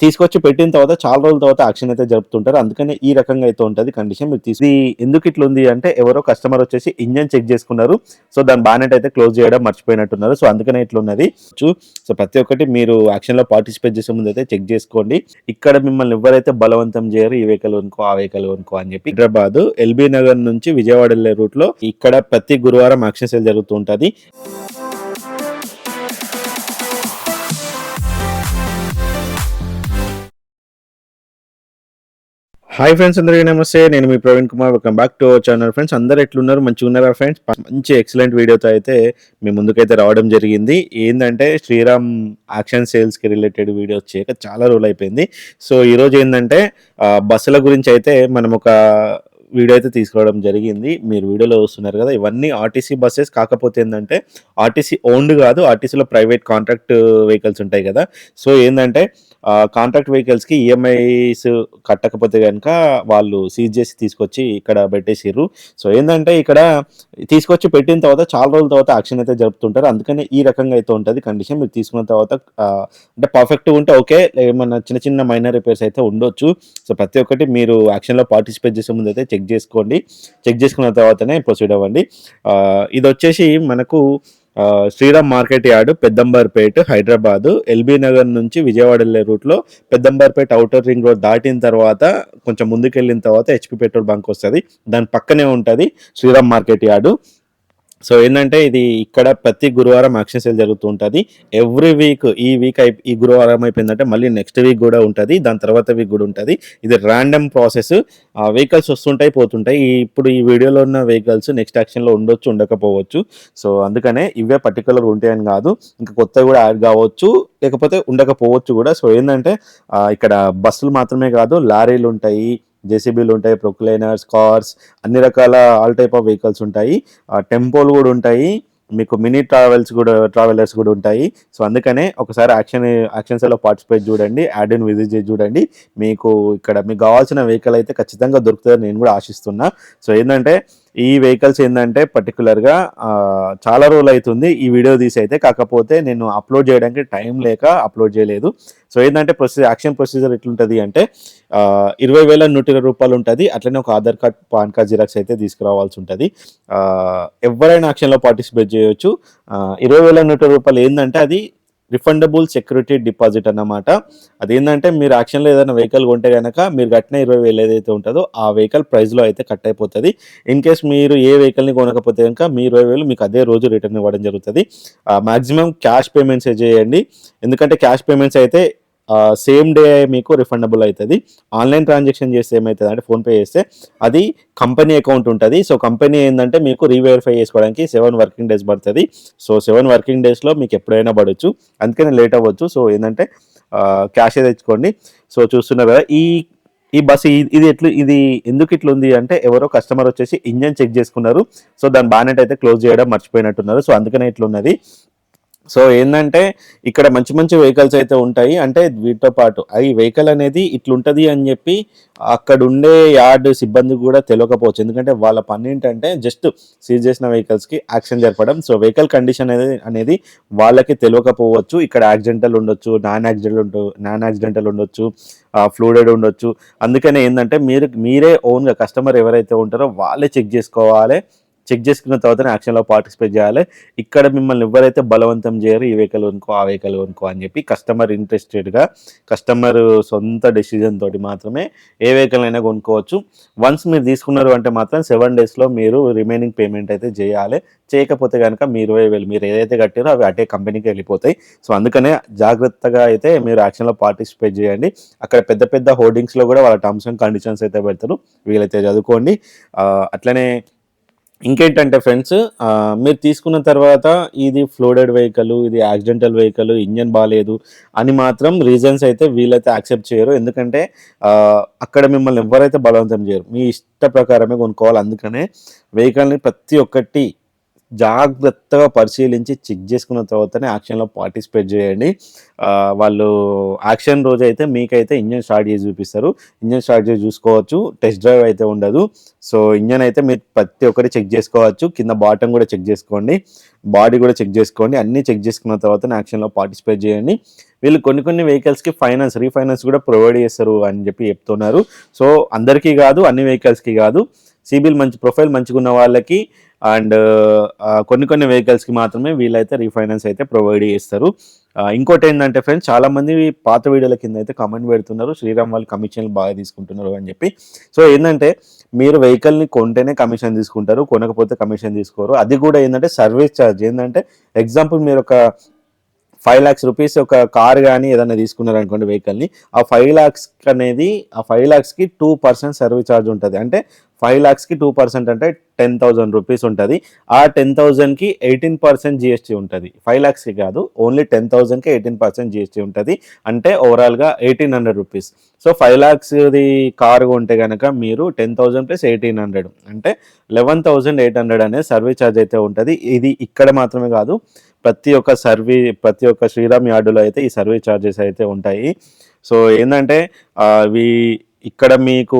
తీసుకొచ్చి పెట్టిన తర్వాత చాలా రోజుల తర్వాత యాక్షన్ అయితే జరుపుతుంటారు. అందుకనే ఈ రకంగా అయితే ఉంటుంది కండిషన్ మీరు తీసి ఎందుకు ఇట్లా ఉంది అంటే ఎవరో కస్టమర్ వచ్చేసి ఇంజన్ చెక్ చేసుకున్నారు. సో దాని బానెట్ అయితే క్లోజ్ చేయడం మర్చిపోయినట్టున్నారు. సో అందుకనే ఇట్లా ఉన్నది. చూ- సో ప్రతి ఒక్కటి మీరు యాక్షన్లో పార్టిసిపేట్ చేసే ముందు అయితే చెక్ చేసుకోండి. ఇక్కడ మిమ్మల్ని ఎవరైతే బలవంతం చేయరు ఈ వెహికల్ కొనుక్కో ఆ వెహికల్ కొనుక్కో అని చెప్పి హైదరాబాద్ ఎల్బీ నగర్ నుంచి విజయవాడ వెళ్ళే రూట్లో ఇక్కడ ప్రతి గురువారం యాక్షన్ సేల్ జరుగుతూ ఉంటుంది. హాయ్ ఫ్రెండ్స్ అందరికీ నమస్తే. నేను మీ Praveen Kumar. Welcome back to our channel friends అందరు ఎట్లున్నారు? మంచిగా ఉన్నారా ఫ్రెండ్స్ మంచి ఎక్సలెంట్ వీడియోతో అయితే మీ ముందుకైతే రావడం జరిగింది. ఏంటంటే శ్రీరామ్ యాక్షన్ సేల్స్కి రిలేటెడ్ వీడియో వచ్చాక చాలా రోజులు అయిపోయింది. సో ఈరోజు ఏంటంటే బస్సుల గురించి అయితే మనం ఒక వీడియో అయితే తీసుకోవడం జరిగింది. మీరు వీడియోలో చూస్తున్నారు కదా ఇవన్నీ ఆర్టీసీ బస్సెస్. కాకపోతే ఏంటంటే ఆర్టీసీ ఓన్డ్ కాదు ఆర్టీసీలో ప్రైవేట్ కాంట్రాక్ట్ వెహికల్స్ ఉంటాయి కదా. సో ఏంటంటే కాంట్రాక్ట్ వెహికల్స్కి ఈఎంఐస్ కట్టకపోతే కనుక వాళ్ళు సీజ్ చేసి తీసుకొచ్చి ఇక్కడ పెట్టేసిర్రు. సో ఏంటంటే ఇక్కడ తీసుకొచ్చి పెట్టిన తర్వాత చాలా రోజుల తర్వాత యాక్షన్ అయితే జరుపుతుంటారు. అందుకని ఈ రకంగా అయితే ఉంటుంది కండిషన్. మీరు తీసుకున్న తర్వాత అంటే పర్ఫెక్ట్గా ఉంటే ఓకే. ఏమన్నా చిన్న చిన్న మైనర్ రిపేర్స్ అయితే ఉండొచ్చు. సో ప్రతి ఒక్కటి మీరు యాక్షన్లో పార్టిసిపేట్ చేసే ముందు అయితే చెక్ చెక్ చేసుకోండి. చెక్ చేసుకున్న తర్వాతనే ప్రొసీడ్ అవ్వండి. ఇది వచ్చేసి మనకు Sriram market yard Peddamberpet Hyderabad L B Nagar నుంచి విజయవాడ వెళ్ళే రూట్లో పెద్దంబర్పేట్ అవుటర్ రింగ్ రోడ్ దాటిన తర్వాత కొంచెం ముందుకు వెళ్ళిన తర్వాత హెచ్పి పెట్రోల్ బంక్ వస్తుంది. దాని పక్కనే ఉంటుంది శ్రీరామ్ మార్కెట్ యార్డు. సో ఏంటంటే ఇది ఇక్కడ ప్రతి గురువారం యాక్షన్ సేల్ జరుగుతూ ఉంటుంది. ఎవ్రీ వీక్ ఈ వీక్ అయి ఈ గురువారం అయిపోయిందంటే మళ్ళీ నెక్స్ట్ వీక్ కూడా ఉంటుంది. దాని తర్వాత వీక్ కూడా ఉంటుంది. ఇది ర్యాండమ్ ప్రాసెస్ వెహికల్స్ వస్తుంటాయి పోతుంటాయి. ఈ- ఇప్పుడు ఈ వీడియోలో ఉన్న వెహికల్స్ నెక్స్ట్ యాక్షన్లో ఉండొచ్చు ఉండకపోవచ్చు. సో అందుకనే ఇవే పర్టికులర్ ఉంటాయని కాదు. ఇంకా కొత్తవి కూడా యాడ్ కావచ్చు. లేకపోతే ఉండకపోవచ్చు కూడా. సో ఏంటంటే ఇక్కడ బస్సులు మాత్రమే కాదు లారీలు ఉంటాయి. జేసీబీలు ఉంటాయి ప్రొక్లైనర్స్ కార్స్ అన్ని రకాల ఆల్ టైప్ ఆఫ్ వెహికల్స్ ఉంటాయి. టెంపోలు కూడా ఉంటాయి. మీకు మినీ ట్రావెల్స్ కూడా ట్రావెలర్స్ కూడా ఉంటాయి. సో అందుకనే ఒకసారి యాక్షన్ యాక్షన్స్లో పార్టిసిపేట్ చూడండి యాడ్ ఇన్ విజిట్ చేసి చూడండి. మీకు ఇక్కడ మీకు కావాల్సిన వెహికల్ అయితే ఖచ్చితంగా దొరుకుతుందని నేను కూడా ఆశిస్తున్నా. సో ఏంటంటే ఈ వెహికల్స్ ఏంటంటే పర్టికులర్గా చాలా రోజులు అవుతుంది ఈ వీడియో తీసి అయితే కాకపోతే నేను అప్లోడ్ చేయడానికి టైం లేక అప్లోడ్ చేయలేదు. సో ఏంటంటే ప్రొసీజర్ యాక్షన్ ప్రొసీజర్ ఎట్లుంటుంది అంటే ఇరవై వేల నూట ఇరవై రూపాయలు ఉంటుంది. అట్లనే ఒక Aadhaar card PAN card xerox అయితే తీసుకురావాల్సి ఉంటుంది. ఎవరైనా యాక్షన్లో పార్టిసిపేట్ చేయొచ్చు. ఇరవై వేల నూట రూపాయలు ఏంటంటే అది రిఫండబుల్ సెక్యూరిటీ డిపాజిట్ అన్నమాట. అదేంటంటే మీరు యాక్షన్లో ఏదైనా వెహికల్ కొంటే కనుక మీరు కట్టిన ఇరవై వేలు ఏదైతే ఉంటుందో ఆ వెహికల్ ప్రైస్లో అయితే కట్ అయిపోతుంది. ఇన్ కేస్ మీరు ఏ వెహికల్ని కొనకపోతే కనుక మీ ఇరవై వేలు మీకు అదే రోజు రిటర్న్ ఇవ్వడం జరుగుతుంది. మాక్సిమం క్యాష్ పేమెంట్స్ చేయండి. ఎందుకంటే క్యాష్ పేమెంట్స్ అయితే సేమ్ డే మీకు రిఫండబుల్ అవుతుంది ఆన్లైన్ ట్రాన్సాక్షన్ చేస్తే ఏమవుతుంది అంటే ఫోన్పే చేస్తే అది కంపెనీ అకౌంట్ ఉంటుంది. సో కంపెనీ ఏంటంటే మీకు రీవెరిఫై చేసుకోవడానికి సెవెన్ వర్కింగ్ డేస్ పడుతుంది. సో సెవెన్ వర్కింగ్ డేస్లో మీకు ఎప్పుడైనా పడవచ్చు అందుకని లేట్ అవ్వచ్చు. సో ఏంటంటే క్యాషే తెచ్చుకోండి. సో చూస్తున్నారు కదా ఈ ఈ బస్ ఇది ఎట్లు ఇది ఎందుకు ఇట్లా ఉంది అంటే ఎవరో కస్టమర్ వచ్చేసి ఇంజన్ చెక్ చేసుకున్నారు. సో దాని బానెట్ అయితే క్లోజ్ చేయడం మర్చిపోయినట్టున్నారు. సో అందుకనే ఇట్లున్నది. సో ఏంటంటే ఇక్కడ మంచి మంచి వెహికల్స్ అయితే ఉంటాయి. అంటే వీటితో పాటు అవి వెహికల్ అనేది ఇట్లుంటుంది అని చెప్పి అక్కడ ఉండే యార్డ్ సిబ్బంది కూడా తెలియకపోవచ్చు. ఎందుకంటే వాళ్ళ పని ఏంటంటే జస్ట్ సీజ్ చేసిన వెహికల్స్కి యాక్షన్ జరపడం. సో వెహికల్ కండిషన్ అనేది అనేది వాళ్ళకి తెలియకపోవచ్చు. ఇక్కడ యాక్సిడెంటల్ ఉండొచ్చు నాన్ యాక్సిడెంటల్ ఉండు నాన్ యాక్సిడెంటల్ ఉండొచ్చు ఫ్లూడెడ్ ఉండొచ్చు. అందుకనే ఏంటంటే మీరు మీరే ఓన్గా కస్టమర్ ఎవరైతే ఉంటారో వాళ్ళే చెక్ చేసుకోవాలి. చెక్ చేసుకున్న తర్వాత యాక్షన్లో పార్టిసిపేట్ చేయాలి. ఇక్కడ మిమ్మల్ని ఎవరైతే బలవంతం చేయరు ఈ వెహికల్ కొనుక్కో ఆ వెహికల్ కొనుక్కో అని చెప్పి కస్టమర్ ఇంట్రెస్టెడ్గా కస్టమర్ సొంత డెసిజన్ తోటి మాత్రమే ఏ వెహికల్ అయినా కొనుక్కోవచ్చు. వన్స్ మీరు తీసుకున్నారు అంటే మాత్రం సెవెన్ డేస్లో మీరు రిమైనింగ్ పేమెంట్ అయితే చేయాలి. చేయకపోతే కనుక మీ ఇరవై వేలు మీరు ఏదైతే కట్టారో అవి అటే కంపెనీకి వెళ్ళిపోతాయి. సో అందుకనే జాగ్రత్తగా అయితే మీరు యాక్షన్లో పార్టిసిపేట్ చేయండి. అక్కడ పెద్ద పెద్ద హోర్డింగ్స్లో కూడా వాళ్ళ టర్మ్స్ అండ్ కండిషన్స్ అయితే పెడతారు. వీలైతే చదువుకోండి. అట్లనే ఇంకేంటంటే ఫ్రెండ్స్ మీరు తీసుకున్న తర్వాత ఇది ఫ్లోడెడ్ వెహికల్ ఇది యాక్సిడెంటల్ వెహికల్ ఇంజన్ బాగాలేదు అని మాత్రం రీజన్స్ అయితే వీళ్ళైతే యాక్సెప్ట్ చేయరు. ఎందుకంటే అక్కడ మిమ్మల్ని ఎవరైతే బలవంతం చేయరు మీ ఇష్ట ప్రకారమే కొనుక్కోవాలి. అందుకనే వెహికల్ని ప్రతి ఒక్కటి జాగ్రత్తగా పరిశీలించి చెక్ చేసుకున్న తర్వాతనే యాక్షన్లో పార్టిసిపేట్ చేయండి. వాళ్ళు యాక్షన్ రోజు అయితే మీకైతే ఇంజన్ స్టార్ట్ చేసి చూపిస్తారు. ఇంజన్ స్టార్ట్ చేసి చూసుకోవచ్చు. టెస్ట్ డ్రైవ్ అయితే ఉండదు. సో ఇంజన్ అయితే మీరు ప్రతి ఒక్కటి చెక్ చేసుకోవచ్చు. కింద బాటం కూడా చెక్ చేసుకోండి. బాడీ కూడా చెక్ చేసుకోండి. అన్నీ చెక్ చేసుకున్న తర్వాత యాక్షన్లో పార్టిసిపేట్ చేయండి. వీళ్ళు కొన్ని కొన్ని వెహికల్స్కి ఫైనాన్స్ రీఫైనాన్స్ కూడా ప్రొవైడ్ చేస్తారు అని చెప్పి చెప్తున్నారు. సో అందరికీ కాదు అన్ని వెహికల్స్కి కాదు. సిబిల్ మంచి ప్రొఫైల్ మంచిగా ఉన్న వాళ్ళకి అండ్ కొన్ని కొన్ని వెహికల్స్కి మాత్రమే వీళ్ళైతే రీఫైనాన్స్ అయితే ప్రొవైడ్ చేస్తారు. ఇంకోటి ఏంటంటే ఫ్రెండ్స్ చాలామంది పాత వీడియోల కింద అయితే కమెంట్ పెడుతున్నారు శ్రీరామ్ వాళ్ళు కమిషన్లు బాగా తీసుకుంటున్నారు అని చెప్పి. సో ఏంటంటే మీరు వెహికల్ని కొంటేనే కమిషన్ తీసుకుంటారు కొనకపోతే కమిషన్ తీసుకోరు. అది కూడా ఏంటంటే సర్వీస్ ఛార్జ్. ఏంటంటే ఎగ్జాంపుల్ మీరు ఒక ఫైవ్ ల్యాక్స్ రూపీస్ ఒక కార్ కానీ ఏదైనా తీసుకున్నారనుకోండి వెహికల్ని ఆ ఫైవ్ ల్యాక్స్ అనేది ఆ ఫైవ్ ల్యాక్స్కి టూ పర్సెంట్ సర్వీస్ ఛార్జ్ ఉంటుంది. అంటే ఫైవ్ ల్యాక్స్కి టూ పర్సెంట్ అంటే టెన్ థౌజండ్ రూపీస్ ఉంటుంది. ఆ టెన్ థౌజండ్కి ఎయిటీన్ పర్సెంట్ జిఎస్టీ ఉంటుంది. ఫైవ్ ల్యాక్స్కి కాదు ఓన్లీ టెన్ థౌజండ్కి ఎయిటీన్ పర్సెంట్ జిఎస్టీ ఉంటుంది. అంటే ఓవరాల్గా eighteen hundred rupees. So five ల్యాక్స్ది car కొంటే కనుక మీరు ten thousand plus eighteen hundred. అంటే లెవెన్ థౌజండ్ ఎయిట్ హండ్రెడ్ అనేది సర్వీస్ ఛార్జ్ అయితే ఉంటుంది. ఇది ఇక్కడ మాత్రమే కాదు ప్రతి ఒక్క సర్వీ ప్రతి ఒక్క శ్రీరామ్ యార్డులో అయితే ఈ సర్వీస్ ఛార్జెస్ అయితే ఉంటాయి. సో ఏంటంటే అవి ఇక్కడ మీకు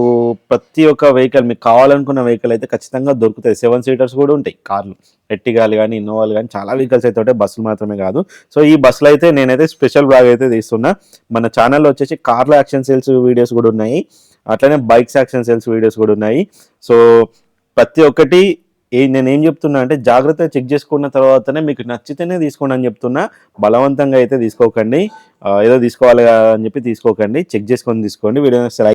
ప్రతి ఒక్క వెహికల్ మీకు కావాలనుకున్న వెహికల్ అయితే ఖచ్చితంగా దొరుకుతాయి. సెవెన్ సీటర్స్ కూడా ఉంటాయి కార్లు. ఎట్టిగాలు కానీ ఇన్నోవాలు కానీ చాలా వెహికల్స్ అయితే ఉంటాయి. బస్సులు మాత్రమే కాదు. సో ఈ బస్సులు అయితే నేనైతే స్పెషల్ బ్లాగ్ అయితే తీస్తున్నా. మన ఛానల్లో వచ్చేసి కార్ల యాక్షన్ సేల్స్ వీడియోస్ కూడా ఉన్నాయి. అట్లనే బైక్స్ యాక్షన్ సేల్స్ వీడియోస్ కూడా ఉన్నాయి. సో ప్రతి ఒక్కటి ఏ నేను ఏం చెప్తున్నా అంటే జాగ్రత్తగా చెక్ చేసుకున్న తర్వాతనే మీకు నచ్చితేనే తీసుకోండి అని చెప్తున్నా. బలవంతంగా అయితే తీసుకోకండి. ఏదో తీసుకోవాలి అని చెప్పి తీసుకోకండి. చెక్ చేసుకొని తీసుకోండి. వీడియో